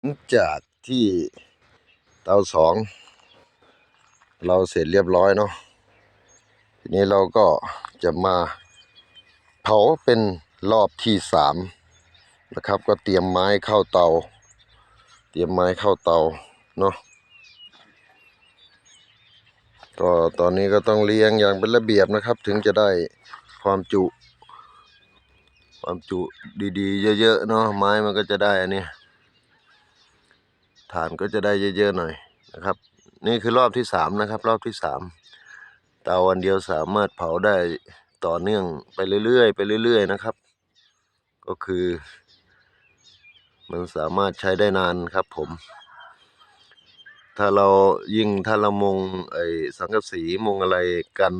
หลังจากที่เตาสองเราเสร็จเรียบร้อยเนาะทีนี้เราก็จะมาเผาเป็นรอบที่สามนะครับ ก็เตรียมไม้เข้าเตา เตรียมไม้เข้าเตาเนาะก็ตอนนี้ก็ต้องเรียงอย่างเป็นระเบียบนะครับ ถึงจะได้ความจุ ความจุดีๆ เยอะๆเนาะไม้มันก็จะได้อันนี้ ฐานก็จะได้เยอะๆหน่อยนะครับ นี่คือรอบที่สามนะครับ รอบที่สามเตาวันเดียวสามารถเผาได้ต่อเนื่องไปเรื่อยๆไปเรื่อย ๆ นะครับ ก็คือ มันสามารถใช้ได้นานครับผม ถ้าเรายิ่งถ้าเรามงไอ้สังกะสีมงอะไรกัน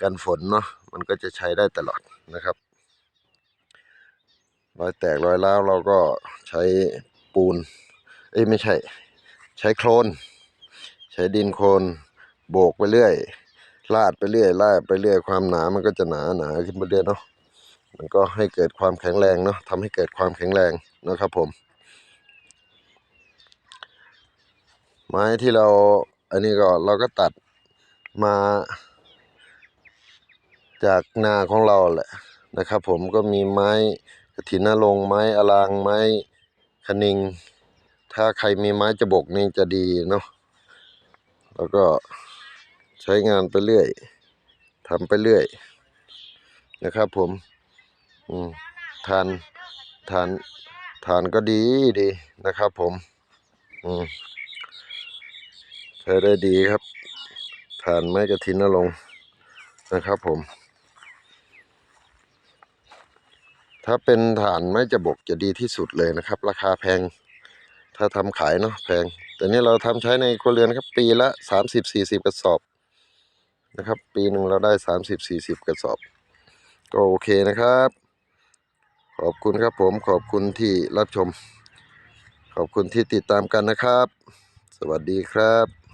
กันฝนเนาะมันก็จะใช้ได้ตลอดนะครับรอยแตกรอยร้าวเราก็ใช้ปูน เอ้ยไม่ใช่ ใช้โคลน ใช้ดินโคลนโบกไปเรื่อยลาดไปเรื่อยลาดไปเรื่อยความหนามันก็จะหนาหนาขึ้นไปเรื่อยเนาะมันก็ให้เกิดความแข็งแรงเนาะทำให้เกิดความแข็งแรงนะครับผม ไม้ที่เราอันนี้ก็เราก็ตัดมา จากนาของเราแหละนะครับ ผมก็มีไม้กระถินนรงไม้อลางไม้คณิง ถ้าใครมีไม้จะบกนี่จะดีเนาะแล้วก็ใช้งานไปเรื่อยทำไปเรื่อย นะครับผมอืมทานทานทานก็ดีดีนะครับผมอืมใช้ได้ดีครับทานไม้กระถินนรงนะครับผม ถ้าเป็นฐานไม้จะบกจะดีที่สุดเลยนะครับ ราคาแพง ถ้าทำขายเนาะแพง แต่นี่เราทำใช้ในครัวเรือนครับ ปีละสามสิบสี่สิบกระสอบนะครับ ปีหนึ่งเราได้สามสิบสี่สิบกระสอบ ก็โอเคนะครับ ขอบคุณครับผมขอบคุณที่รับชม ขอบคุณที่ติดตามกันนะครับ สวัสดีครับ